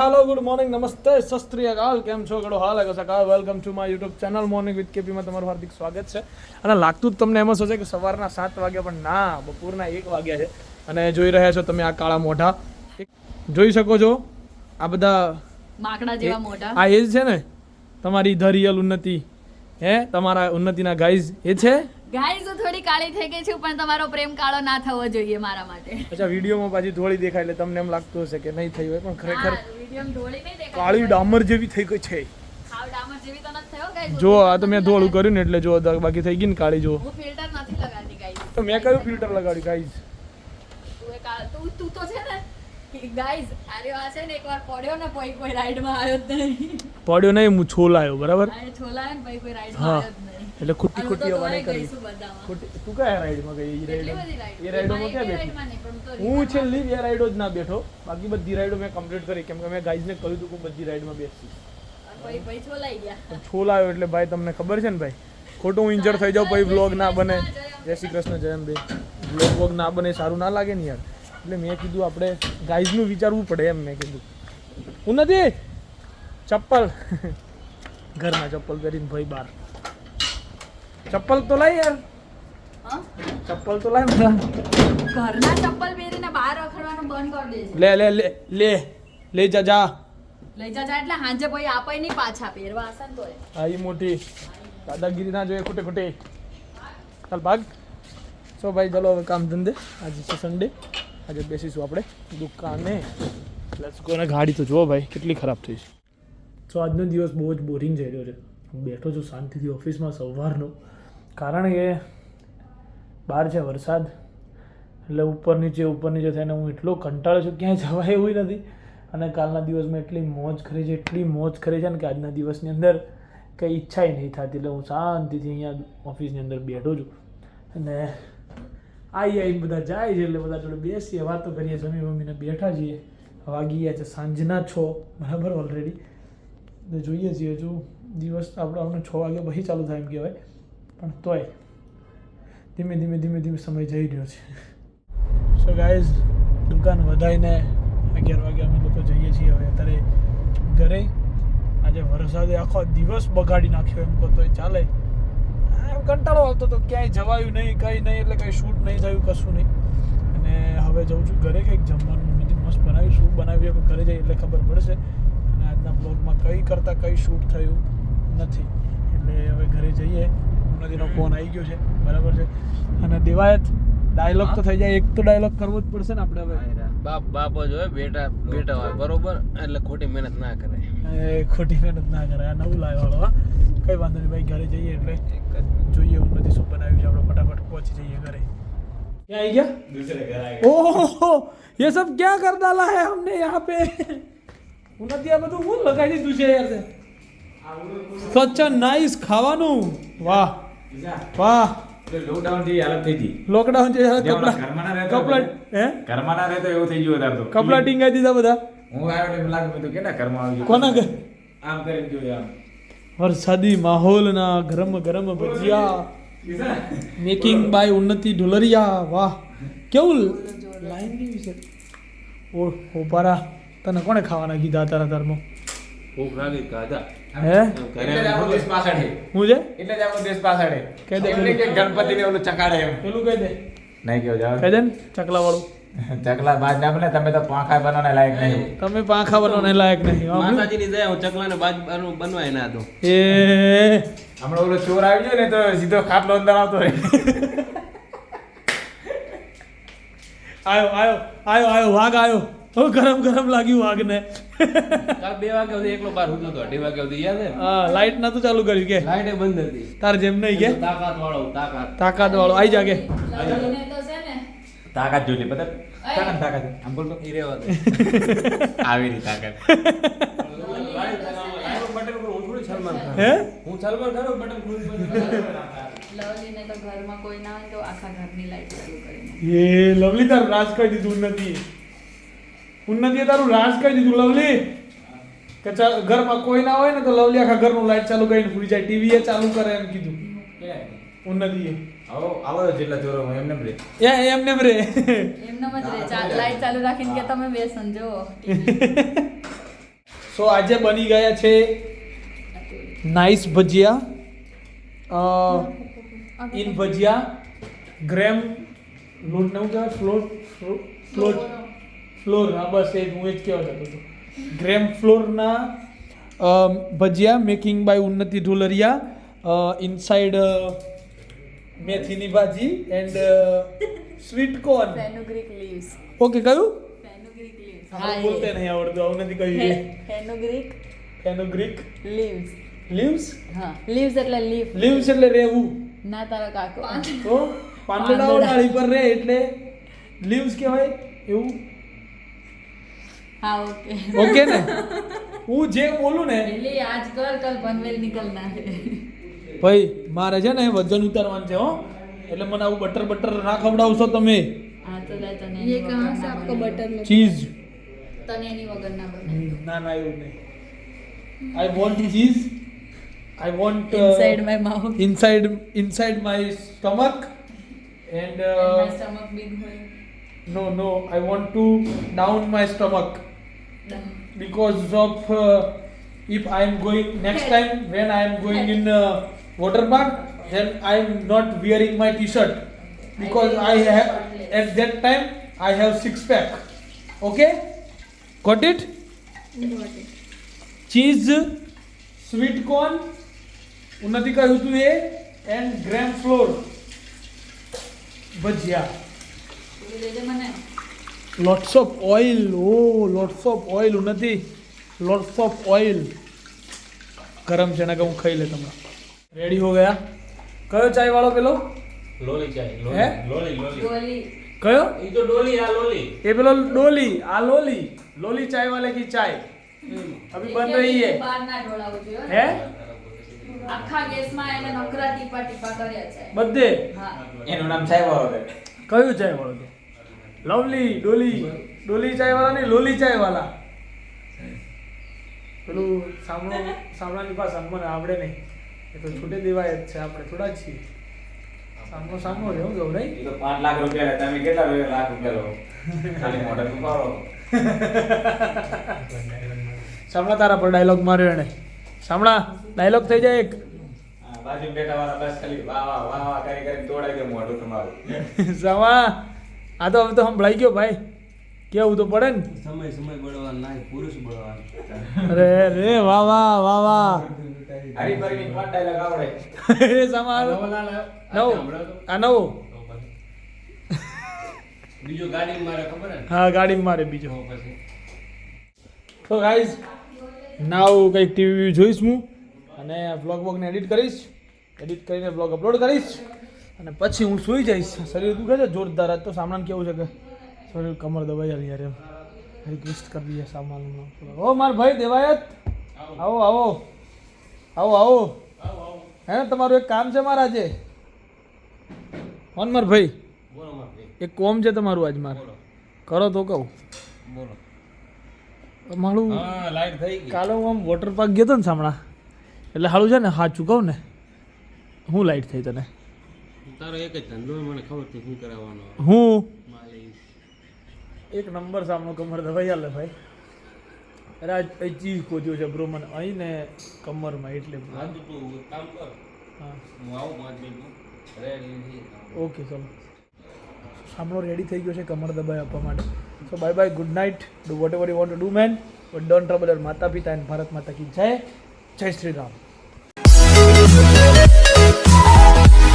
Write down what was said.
હાલો good morning નમસ્તે સસ્ત્રીયકાલ કેમ છો? ગડો હાલ સકાળ welcome to my YouTube channel morning with કેપીમાં તમારું હાર્દિક સ્વાગત છે. અને લાગતું જ તમને એમ જ હશે કે સવારના સાત વાગ્યા પણ ના બપોરના એક વાગ્યા છે. અને જોઈ રહ્યા છો તમે આ કાળા મોઢા. જોઈ શકો છો આ બધા માકડા જેવા મોઢા. આ એ જ છે ને તમારી ધ રિયલ ઉન્નતિ. હે તમારા ઉન્નતિના ગાઈઝ એ છે. ગાઈઝ હું થોડી કાળી થઈ ગઈ છું પણ તમારો પ્રેમ કાળો ના થવો જોઈએ મારા માટે. અચ્છા વિડીયોમાં પાછી ધોળી દેખાય એટલે તમને એમ લાગતું હશે કે નહીં થયું હોય પણ ખરેખર વિડીયોમાં ધોળી નહીં દેખાય. કાળી ડામર જેવી થઈ ગઈ છે. જો આ તો મેં ધોળું કર્યું ને એટલે જો બાકી થઈ ગઈ ને કાળી જો. હું ફિલ્ટર નથી લગાડતી ગાઈઝ તો મેં કયું ફિલ્ટર લગાડ્યું ગાઈઝ તું તું તું છે ને ગાઈઝ આર્યો આ છે ને એકવાર પડ્યો ને પછી કોઈ રાઈડમાં આવ્યો જ નહીં. પડ્યો નહીં હું છોલાયો બરાબર? છોલાયો ને કોઈ હા. રાઈડમાં આવ્યો જ નહીં. એટલે ખુટી અને હું તો ખોટી ધોળાઈ હવાને ગઈ કરી. છું તું કયા રાઈડમાં ગઈ? એ રાઈડ એ રાઈડોમાં ક્યાં બેઠી? હું છેલ્લી બે રાઈડો જ ના બેઠો. બાકી બધી રાઈડો મેં કમ્પ્લીટ કરી. કેમ કે મેં ગાઈઝને કહ્યું હતું કે બધી રાઈડમાં છોલાઈ છોલાયો એટલે ભાઈ તમને ખબર છે ને ભાઈ? ખોટું હું ઇન્જર થઈ જાઉં પછી વ્લોગ ના બને. જય શ્રી કૃષ્ણ જયમ ભાઈ વ્લોગ વોગ ના બને સારું ના લાગે ને યાર. એટલે મેં કીધું આપણે ગાઈઝનું વિચારવું પડે એમ મેં કીધું. હું નથી ચપ્પલ. ઘરમાં ચપ્પલ પહેરીને ભાઈ બાર ચપ્પલ તો લઈ યાર. ચપ્પલ તો લઈ ઘરના ચપ્પલ પહેરીને બહાર રખડવાનું બંધ કરી દે લે લે લે લે જા જા. લઈ જા જા એટલે હાંજે પછી આપે નહીં પાછા પહેરવા આસન તો આવી મોટી. દાદાગીરી ના જોઈએ ખોટે ખોટે. ચાલ ભાગ. સો ભાઈ ચલો હવે કામ ધંધે. આજે છે સન્ડે આજે બેસીશું આપણે દુકાને. લેટ્સ ગો ને ગાડી તો જુઓ ભાઈ કેટલી ખરાબ થઈ છે. સો આજનો દિવસ બહુ જ બોરિંગ જઈ રહ્યો છે. હું બેઠો છું શાંતિથી ઓફિસમાં સવારનો. કારણ કે બહાર છે વરસાદ, એટલે ઉપર નીચે ઉપર નીચે થઈને હું એટલો કંટાળો છું, ક્યાંય જવાય એવું નથી. અને કાલના દિવસમાં એટલી મોજ કરી છે, એટલી મોજ કરી છે ને કે આજના દિવસની અંદર કંઈ ઈચ્છાય નહીં થતી. એટલે હું શાંતિથી અહીંયા ઓફિસની અંદર બેઠો છું. અને આવી આવીને બધા જાય છે, એટલે બધા જોડે બેસીએ, વાતો કરીએ જમી મમ્મીને બેઠા છીએ. વાગી ગયા છે સાંજના છો, બરાબર ઓલરેડી એટલે જોઈએ છીએ, હજુ દિવસ આપણો આપણે છ વાગ્યા પછી ચાલુ થાય એમ કહેવાય. પણ તોય ધીમે ધીમે ધીમે ધીમે સમય જઈ રહ્યો છે. સો ગાઈઝ દુકાન વધારીને અગિયાર વાગે અમે લોકો જઈએ છીએ હવે અત્યારે ઘરે. આજે વરસાદે આખો દિવસ બગાડી નાખ્યો એમ કહો તોય ચાલે. એમ કંટાળો આવતો તો ક્યાંય જવાયું નહીં, કંઈ નહીં, એટલે કંઈ શૂટ નહીં થયું, કશું નહીં. અને હવે જઉં છું ઘરે કંઈક જમવાનું મસ્ત બનાવી શૂટ બનાવી હવે ઘરે જઈએ એટલે ખબર પડશે. આજના બ્લોગમાં કઈ કરતાં કઈ શૂટ થયું નથી એટલે હવે ઘરે જઈએ નદીનો ફોન આવી ગયો છે બરાબર છે અને દેવાયત ડાયલોગ તો થઈ જાય એક તો ડાયલોગ કરવો જ પડશે ને આપણે હવે બાપ બાપો જ હોય બેટા બેટા હોય બરોબર એટલે ખોટી મહેનત ના કરે એ ખોટી મહેનત ના કરે આ નવું લાવ્યો વાળો હા કઈ વાંધો નહીં ભાઈ ઘરે જઈએ એટલે જોઈએ એવું નથી શું બનાવ્યું છે આપણે ફટાફટ પહોંચી જઈએ ઘરે ક્યાં આવી ગયા दूसरे घर आएगा ओहो ये सब क्या कर डाला है हमने यहाँ पे ઉન્નતિ આ બધું હું લગાવી દીધું છે યાર સ્વચ્છ નાઈસ ખાવાનું. વાહ. વાહ. લોકડાઉનથી હાલત થઈ ગઈ. લોકડાઉન છે જે કપડા ઘરમાં ના રહેતો કપડા હે? ઘરમાં ના રહેતો એવું થઈ ગયું અત્યારે તો. કપડા ટીંગાઈ દીધા બધા. હું આવ્યો એટલે લાગે મેં તો કેના ઘરમાં આવી ગયું? કોના ઘર? આમ કરીને જોયું આમ વરસાદી માહોલના ગરમ ગરમ ભજીયા. Making by Unnati Dholariya. વાહ. કેવું લાઈન કેવી છે? ઓ ઓપારા તને કોણે ખાવાના કીધા તારા ધર્મમાં ભૂખ લાગી ખાધા હે? છે હું છે? એટલે જ આપણો દેશ પાછળ. કહી દે. એટલે કે ગણપતિને ઓલું ચકાડે એમ. પેલું કહી દે. નહીં કેવું જાવ કહી દે ને ચકલા વાળું ચકલા બાજ ના બને તમે તો પાંખા બનાવવાના લાયક નહીં. તમે પાંખા બનવાને લાયક નહીં દયા હું ચકલાને બાજ બનવું- બનવાય ના દો એ. હમણાં ઓલો ચોર આવી ગયો ને તો સીધો ખાટલો અંદર આવતો રહે. આયો આયો આયો આયો વાઘ આયો. ઓ ગરમ ગરમ લાગ્યું આગને. કાલ બે વાગ્યા સુધી એકલો બાર હું નતો અઢી વાગ્યા સુધી યાદ હે હા લાઈટ નતું ચાલુ કર્યું કે? લાઈટ બંધ હતી. તાર જેમ નહીં કે? તાકાત વાળો તાકાત. તાકાત વાળો. આઈ જા કે? લવલીને તો છે ને. તાકાત જોઈ લે પતા તાકાત તાકાત. આમ બોલતો એ ઈ રેવા આવી રહી તાકાત. બટન હું થોડી સલમાન ખાન હે હું સલમાન ખાન બટન ખોલી તો ઘરમાં કોઈ ના હોય તો આખા ઘરની લાઈટ ચાલુ કરીને. એ લવલી તારું રાજ કહી દીધું ઉન્નતિ ઉન્નતિએ તારું રાજ કહી દીધું લવલી. કે ચાલ ઘરમાં કોઈ ના હોય ને તો લવલી આખા ઘરનું લાઈટ ચાલુ કરીને ભૂલી જાય ટીવી એ ચાલુ કરે એમ કીધું. ઉન્નતિએ આવો આવો જેટલા હું એમને રે. એ એમને રે. એમનેમ જ રે લાઈટ ચાલુ રાખીને કે તમે બે સંજો સો આજે બની ગયા છે nice bhajiya in bhajiya gram લોટ ને હું કહેવાય ફ્લોટ. ફ્લોર ફ્લોર હા બસ એ હું એ જ કહેવા જતો હતો ગ્રેમ ફ્લોરના bhajiya making by Unnati Dholariya inside મેથીની ભાજી and sweet corn fenugreek leaves okay કયું? ફેનુગ્રીક લીવ્સ હા બોલતે નહીં આવડતું આવું નથી કહ્યું. Fenugreek fenugreek greek leaves leaves હા લીવ્સ એટલે લીફ લીવ્સ એટલે રહેવું. ના તારા કાકો. તો પાંદડાઓ ડાળી પર રહે એટલે લીવ્સ કહેવાય એવું. હા ઓકે. ઓકે ને? હું જે બોલું ને એટલે આજ કર કલ પનવેલ નીકળના હે. ભાઈ મારે છે ને વજન ઉતારવાનું છે હો. એટલે મને આવું બટર બટર ના ખવડાવશો તમે. હા તો તને યે કહા સે આપકો બટર મે ચીઝ તને એની વગર ના બને ના ના એવું નહીં. I want cheese I want inside my mouth inside inside my stomach and my stomach big હોય. No no I want to down my stomach because of uh, if i am going next time when i am going in uh, water park then i am not wearing my t-shirt because i have at that time i have six pack okay got it cheese sweet corn Unnati કહ્યું હતું એ and gram flour bhajiya puri of oil oh lots of lots of oil. નથી lots of oil ગરમ છે કે હું ખાઈ લે તમે રેડી હો ગયા કયો ચાય વાળો પેલો લોલી ચાય લોલી લોલી કયો એ તો ડોલી આ લોલી એ પેલો ડોલી આ લોલી લોલી ચાય વાલે કી ચાય અભી બન રહી હે બાર ના ઢોળાવું જોઈએ હે આખા ગેસમાં એને નકરા ટીપા ટીપા કર્યા છે બધે હા એનું નામ ચાય વાળો કયું ચાય વાળો છે લવલી ડોલી ડોલી ચાય વાળા નહીં લોલી ચાય વાળા પેલું સામણો સામણાની પાસે અમને આવડે નહીં એ તો છૂટે દેવાય જ છે આપણે થોડા જ છીએ સામનો સામનો રહેવું ગૌ નહીં એ તો પાંચ લાખ રૂપિયા તમે કેટલા રૂપિયા લાખ રૂપિયા લો ખાલી મોટર ઉપાડો સામણા તારા પર ડાયલોગ માર્યો એને સામણા ડાયલોગ થઈ જાય એક હા, બાજુ બેઠા વાળા બસ ખાલી વાહ વાહ વાહ વાહ કરી કરીને તોડાઈ દે મોઢું તમારું સામા આ તો હવે તો સંભળાઈ ગયો ભાઈ. કેવું તો પડે ને? સમય સમય બળવાન નહીં પુરુષ બળવાન. અરે રે વાહ વાહ વાહ વાહ. હરીફરીની પાંચ ડાયલોગ આવડે. એ સમાર. નવ આ નવ. બીજો ગાડી મારે ખબર હે? હા ગાડી મારે બીજો. પછી. તો ગાઈઝ નાવ કંઈક ટીવી જોઈશ હું. અને બ્લોગ બોગને એડિટ કરીશ. એડિટ કરીને બ્લોગ અપલોડ કરીશ. અને પછી હું સૂઈ જઈશ. શરીર દુખે છે? જોરદાર. તો સામાન કેવું છે કે શરીર કમર દબાઈ જાય યાર એમ. રિક્વેસ્ટ કરી દઈએ સામાન ઓ માર ભાઈ દેવાયત. આવો આવો. આવો આવો. હે તમારું એક કામ છે મારા આજે? કોણ માર ભાઈ? એક કોમ છે તમારું આજ મારે. કરો તો કહું. બોલો. મારું લાઈટ થઈ ગઈ. કાલે હું આમ વોટર પાર્ક ગયો હતો ને સામણા. એટલે સારું છે ને? હા ચૂકવ ને. હું લાઈટ થઈ તને. તારો એક જ ધંધો મને ખબર છે શું કરાવવાનો હું? એક નંબર સામનો કમર દવાઈ આલે ભાઈ. અરે આ એ ચીજ ખોજ્યો છે બ્રો મને અહીં ને કમરમાં એટલે. હા તો તું કામ કર. હા. હું આવું પાંચ મિનિટમાં ઓકે ચલો. સામનો રેડી થઈ ગયો છે કમર દબાઈ આપવા માટે. So bye bye good night do whatever you want to do man but don't trouble your mata pita and Bharat માતા કી જય. જય શ્રી રામ.